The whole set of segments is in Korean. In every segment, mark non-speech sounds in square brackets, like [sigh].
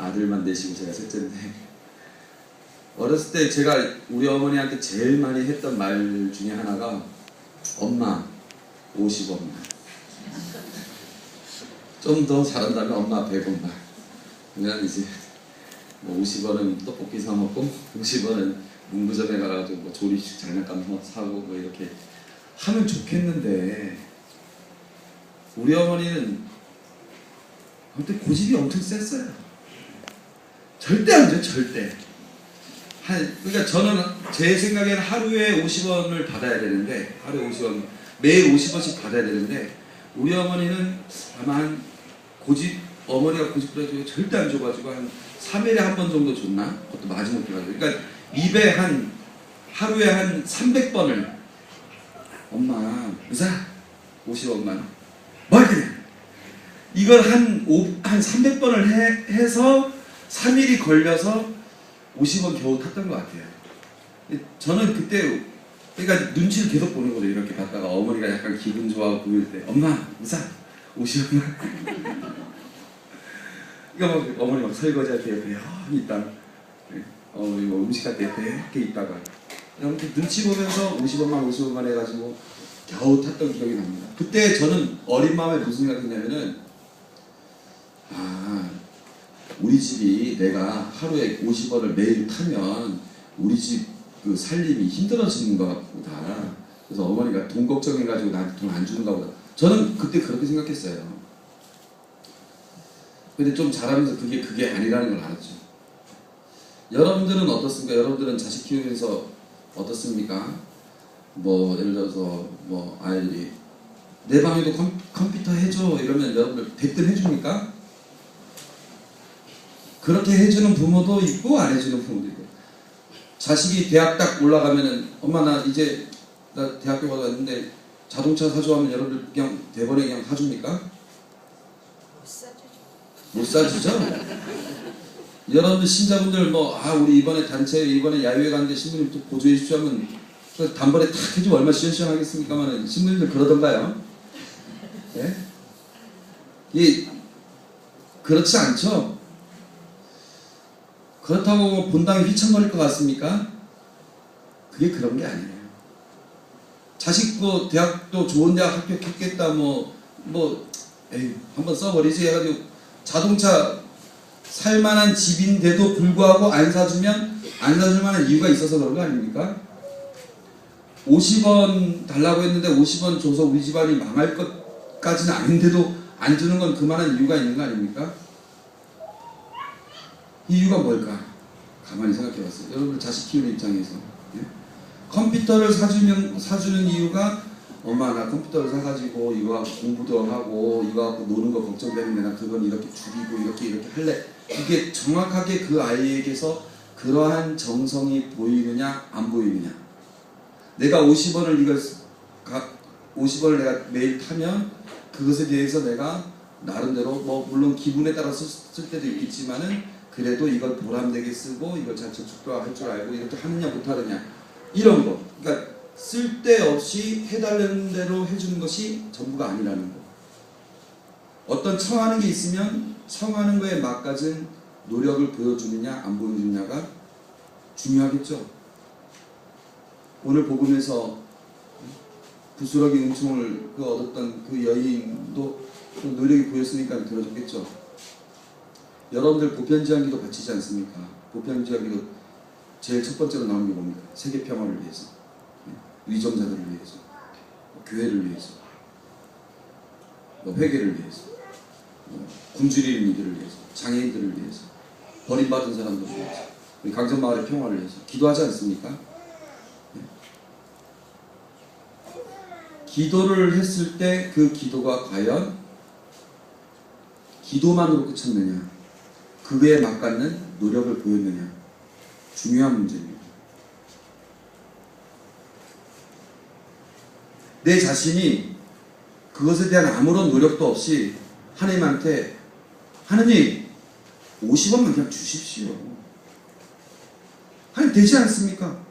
아들만 내시고 제가 셋째인데 어렸을 때 제가 우리 어머니한테 제일 많이 했던 말 중에 하나가 엄마 50원만 좀 더 잘한다면 엄마 100원만 그냥 이제 뭐 50원은 떡볶이 사 먹고 50원은 문구점에 가가지고 뭐 조립식 장난감 뭐 사고 뭐 이렇게 하면 좋겠는데 우리 어머니는 아무튼 고집이 엄청 셌어요. 절대 안 줘요, 절대. 한, 그러니까 저는 제 생각에는 하루에 50원을 받아야 되는데, 하루에 50원, 매일 50원씩 받아야 되는데, 우리 어머니는 아마 한 고집, 어머니가 고집부려가지고 절대 안 줘가지고 한 3일에 한 번 정도 줬나? 그것도 마지못해 가지고. 그러니까 입에 한, 하루에 한 300번을, 엄마, 의사, 50원만. 뭘 그래? 이걸 한, 오, 한 300번을 해, 해서 3일이 걸려서 50원 겨우 탔던 것 같아요. 저는 그때, 그러니까 눈치를 계속 보는 거죠. 이렇게 받다가 어머니가 약간 기분 좋아 보일 때, 엄마, 의사, 50원만. [laughs] 그러니까 막 어머니 막 설거지 할 때 옆에 여기 있다. 어, 이거 음식 할 때 옆에 이렇게 있다가. 아무튼 눈치 보면서 50원만, 50원만 해가지고 겨우 탔던 기억이 납니다. 그때 저는 어린 마음에 무슨 생각했냐면은, 아, 우리 집이 내가 하루에 50원을 매일 타면 우리 집 그 살림이 힘들어지는 것 보다. 그래서 어머니가 돈 걱정해가지고 나한테 돈 안 주는가 보다. 저는 그때 그렇게 생각했어요. 근데 좀 자라면서 그게 그게 아니라는 걸 알았죠. 여러분들은 어떻습니까? 여러분들은 자식 키우면서 어떻습니까? 뭐 예를 들어서 뭐 아이들이 내 방에도 컴, 컴퓨터 해줘 이러면 여러분들 댓글 해줍니까? 그렇게 해주는 부모도 있고 안 해주는 부모도 있고 자식이 대학 딱 올라가면은 엄마 나 이제 나 대학교 가서 왔는데 자동차 사줘 하면 여러분들 그냥 대번에 그냥 사줍니까? 못 사주죠. 못 사주죠? 여러분들 신자분들 뭐 아 우리 이번에 단체 이번에 야유회 갔는데 신부님 또 보조해 하면 그 단번에 탁 해주면 얼마 시원시원하겠습니까만은 신부님들 그러던가요? 예? 이 그렇지 않죠? 그렇다고 뭐 본당이 휘청거릴 것 같습니까? 그게 그런 게 아니에요. 자식 뭐 대학도 좋은 대학 합격했겠다 뭐 뭐 에이 한번 써버리지 해가지고 자동차 살만한 집인데도 불구하고 안 사주면 안 사줄 만한 이유가 있어서 그런 거 아닙니까? 50원 달라고 했는데 50원 줘서 우리 집안이 망할 것까지는 아닌데도 안 주는 건 그만한 이유가 있는 거 아닙니까? 이유가 뭘까? 가만히 생각해 봤어요. 여러분들 자식 키우는 입장에서. 예? 컴퓨터를 사주면, 사주는 이유가 엄마 나 컴퓨터를 사가지고 이거 하고 공부도 하고 이거 하고 노는 거 걱정되는데 나 그건 이렇게 줄이고 이렇게 이렇게 할래. 이게 정확하게 그 아이에게서 그러한 정성이 보이느냐 안 보이느냐. 내가 50원을 이걸 각 50원을 내가 매일 타면 그것에 대해서 내가 나름대로 뭐 물론 기분에 따라서 쓸 때도 있겠지만은 그래도 이걸 보람되게 쓰고 이걸 잘 저축도 할줄 알고 이렇게 하느냐 못하느냐. 이런 거. 그러니까 쓸데없이 해달라는 대로 해주는 것이 전부가 아니라는 거. 어떤 청하는 게 있으면 청하는 거에 맞가진 노력을 보여주느냐 안 보여주느냐가 중요하겠죠. 오늘 복음에서 부스러기 은총을 그 얻었던 그 여인도 그 노력이 보였으니까 들어줬겠죠. 여러분들 보편지향기도 바치지 않습니까? 보편지향기도 제일 첫 번째로 나오는 게 뭡니까? 세계 평화를 위해서, 위정자들을 위해서, 뭐 교회를 위해서, 뭐 회개를 위해서, 뭐 굶주리는 이들을 위해서, 장애인들을 위해서, 버림받은 사람들을 위해서, 우리 강전마을의 평화를 위해서 기도하지 않습니까? 기도를 했을 때 그 기도가 과연 기도만으로 그쳤느냐, 그 외에 맞갖는 노력을 보였느냐, 중요한 문제입니다. 내 자신이 그것에 대한 아무런 노력도 없이 하나님한테 하나님 50원만 그냥 주십시오. 하나님 되지 않습니까?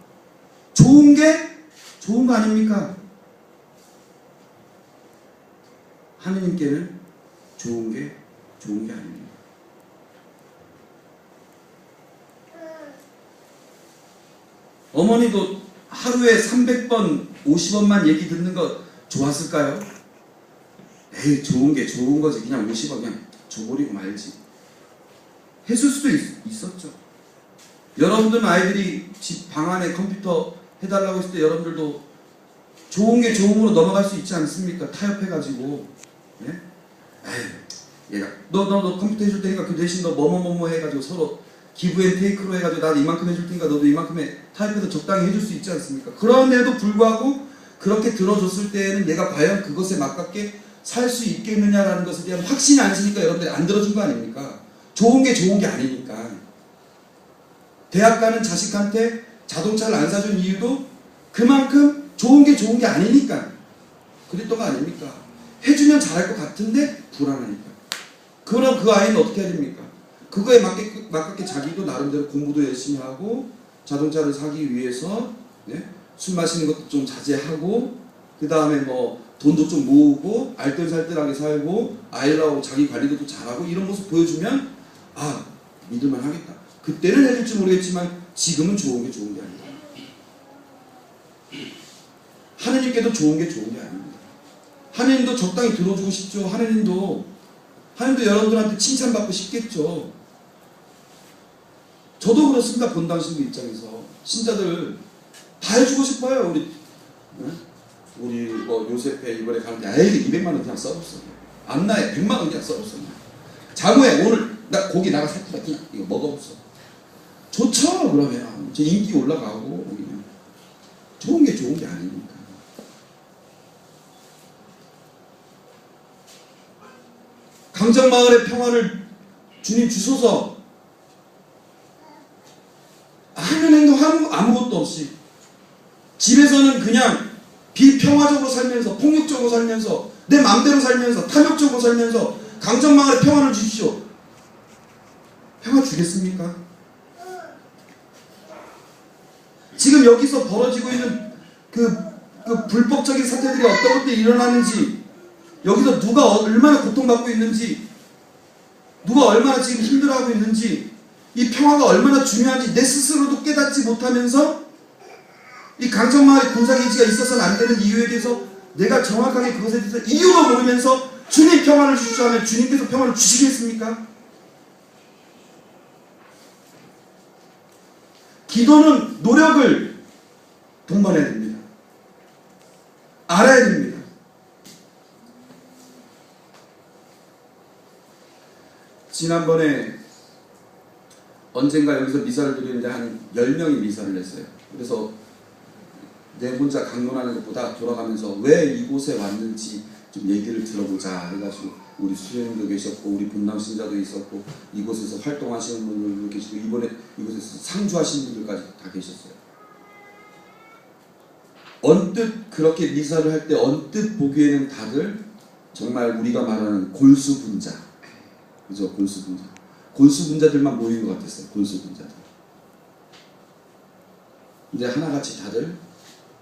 좋은 게 좋은 거 아닙니까? 하느님께는 좋은 게 좋은 게 아닙니다. 어머니도 하루에 300번, 50원만 얘기 듣는 거 좋았을까요? 에이, 좋은 게 좋은 거지. 그냥 50원 그냥 줘버리고 말지. 했을 수도 있, 있었죠. 여러분들 아이들이 집 방 안에 컴퓨터 해달라고 했을 때 여러분들도 좋은 게 좋음으로 넘어갈 수 있지 않습니까? 타협해가지고. 예? 에이, 얘가, 너, 너, 너 컴퓨터 해줄 테니까 그 대신 너 뭐뭐뭐뭐 해가지고 서로 기브앤테이크로 해가지고 나도 이만큼 해줄 테니까 너도 이만큼에 타협해서 적당히 해줄 수 있지 않습니까? 그런데도 불구하고 그렇게 들어줬을 때에는 내가 과연 그것에 맞게 살 수 있겠느냐라는 것에 대한 확신이 안 쓰니까 여러분들이 안 들어준 거 아닙니까? 좋은 게 좋은 게 아니니까. 대학 가는 자식한테 자동차를 안 사준 이유도 그만큼 좋은 게 좋은 게 아니니까. 그랬던 거 아닙니까? 해주면 잘할 것 같은데 불안하니까. 그럼 그 아이는 어떻게 해야 됩니까? 그거에 맞게, 맞게 자기도 나름대로 공부도 열심히 하고 자동차를 사기 위해서 네? 술 마시는 것도 좀 자제하고 그 다음에 뭐 돈도 좀 모으고 알뜰살뜰하게 살고 아이라고 자기 관리도 또 잘하고 이런 모습 보여주면 아 믿을만 하겠다. 그때는 해줄지 모르겠지만 지금은 좋은 게 좋은 게 아니다. 하느님께도 좋은 게 좋은 게 아닙니다. 하느님도 적당히 들어주고 싶죠. 하느님도 하느님도 여러분들한테 칭찬받고 싶겠죠. 저도 그렇습니다. 본당 신부 입장에서 신자들 다 해주고 싶어요. 우리 응? 우리 뭐 요셉회 이번에 가는데 에이 200만 원 그냥 써줬어. 안나에 100만 원 그냥 써줬어. 장우에 오늘 나 고기 나가 살 거다 그냥 이거 먹어봤어. 좋죠 그러면 제 인기 올라가고 그냥 좋은 게 좋은 게 아니니까. 강정마을의 평화를 주님 주소서 하는 행동 아무, 아무것도 없이 집에서는 그냥 비평화적으로 살면서 폭력적으로 살면서 내 마음대로 살면서 탐욕적으로 살면서 강정마을에 평화를 주십시오. 평화 주겠습니까? 지금 여기서 벌어지고 있는 그, 그 불법적인 사태들이 어떤 것들이 일어나는지 여기서 누가 어- 얼마나 고통받고 있는지 누가 얼마나 지금 힘들어하고 있는지 이 평화가 얼마나 중요한지 내 스스로도 깨닫지 못하면서 이 강정마을의 군사기지가 있어서는 안 되는 이유에 대해서 내가 정확하게 그것에 대해서 이유도 모르면서 주님 평화를 주시오 하면 주님께서 평화를 주시겠습니까? 기도는 노력을 동반해야 됩니다. 알아야 됩니다. 지난번에 언젠가 여기서 미사를 드리는데 한 10명이 미사를 했어요. 그래서 내 혼자 강론하는 것보다 돌아가면서 왜 이곳에 왔는지 좀 얘기를 들어보자. 해가지고 우리 수련님도 계셨고 우리 본당 신자도 있었고 이곳에서 활동하시는 분들도 계시고 이번에 이곳에서 상주하시는 분들까지 다 계셨어요. 언뜻 그렇게 미사를 할 때 언뜻 보기에는 다들 정말 우리가 말하는 골수 분자. 그죠? 골수 분자. 골수 분자들만 모인 것 같았어요. 골수 분자들. 근데 하나같이 다들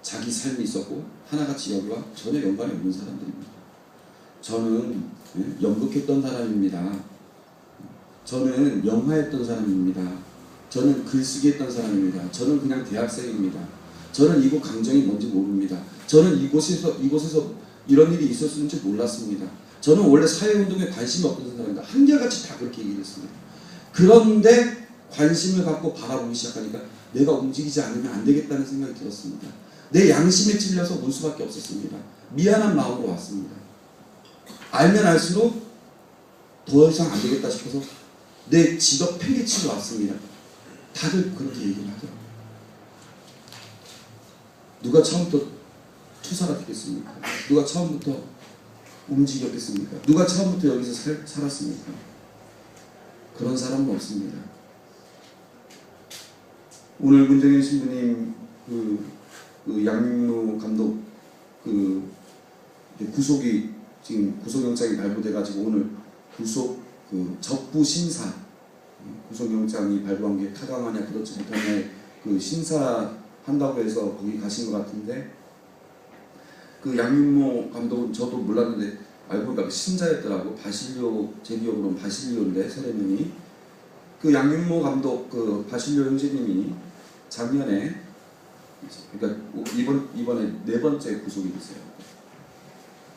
자기 삶이 있었고 하나같이 여기와 전혀 연관이 없는 사람들입니다. 저는 예, 연극했던 사람입니다. 저는 영화했던 사람입니다. 저는 글쓰기 했던 사람입니다. 저는 그냥 대학생입니다. 저는 이곳 강정이 뭔지 모릅니다. 저는 이곳에서 이곳에서 이런 일이 있었는지 몰랐습니다. 저는 원래 사회운동에 관심이 없던 사람입니다. 한결같이 다 그렇게 얘기를 했습니다. 그런데 관심을 갖고 바라보기 시작하니까 내가 움직이지 않으면 안 되겠다는 생각이 들었습니다. 내 양심에 찔려서 올 수밖에 없었습니다. 미안한 마음으로 왔습니다. 알면 알수록 더 이상 안 되겠다 싶어서 내 직업 폐기치러 왔습니다. 다들 그렇게 얘기를 하더라고요. 누가 처음부터 투사가 되겠습니까? 누가 처음부터 움직였겠습니까? 누가 처음부터 여기서 살, 살았습니까? 그런 사람은 없습니다. 오늘 문정현 신부님 그, 그 양민우 감독 그 구속이 지금 구속영장이 발부돼가지고 오늘 구속 그 적부 심사 구속영장이 발부한 게 타당하냐 그렇지 못하냐 그 심사 한다고 해서 거기 가신 것 같은데 그 양민모 감독은 저도 몰랐는데 알고 보니까 그 신자였더라고. 바실료 제 기억으로는 바실료인데 세례명이 그 양민모 감독 그 바실료 형제님이 작년에 그러니까 이번 이번에 네 번째 구속이 됐어요.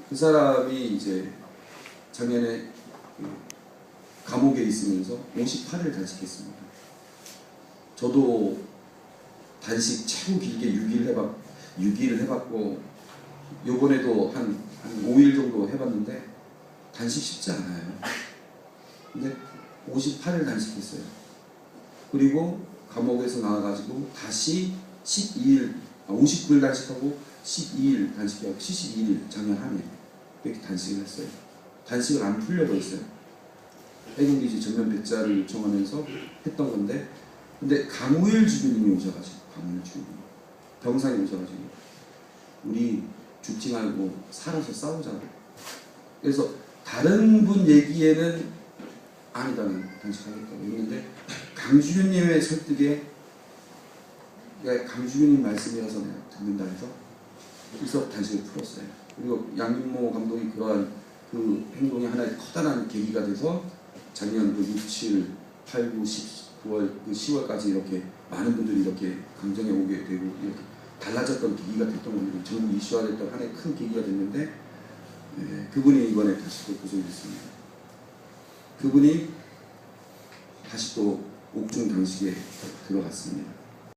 그 사람이 이제 작년에 그 감옥에 있으면서 58일 단식했습니다. 저도 단식 최고 길게 6일 해봤 6일 해봤고 요번에도 한, 한 5일 정도 해봤는데 단식 쉽지 않아요. 근데 58일 단식했어요. 그리고 감옥에서 나와가지고 다시 12일, 아, 59일 단식하고 12일 단식하고 72일 작년 한해 이렇게 단식을 했어요. 단식을 안 풀려고 했어요. 해군기지 전면 배짜를 요청하면서 했던 건데 근데 강우일 주교님이 오셔가지고 강우일 주교님 병상에 오셔가지고 우리 죽지 말고 살아서 싸우자고 그래서 다른 분 얘기에는 아니다 는 단식하겠다고 했는데 강주교님의 설득에 그러니까 강주교님 말씀이라서 내가 듣는다 해서 그래서 단식을 풀었어요 그리고 양민모 감독이 그러한 그 행동이 하나의 커다란 계기가 돼서 작년 그 6, 7, 8, 9, 10, 9월 그 10월까지 이렇게 많은 분들이 이렇게 강정에 오게 되고 이렇게 달라졌던 계기가 됐던 겁니다. 전국 이슈화됐던 하나의 큰 계기가 됐는데 예, 그분이 이번에 다시 또 구속이 됐습니다. 그분이 다시 또 옥중 당식에 들어갔습니다.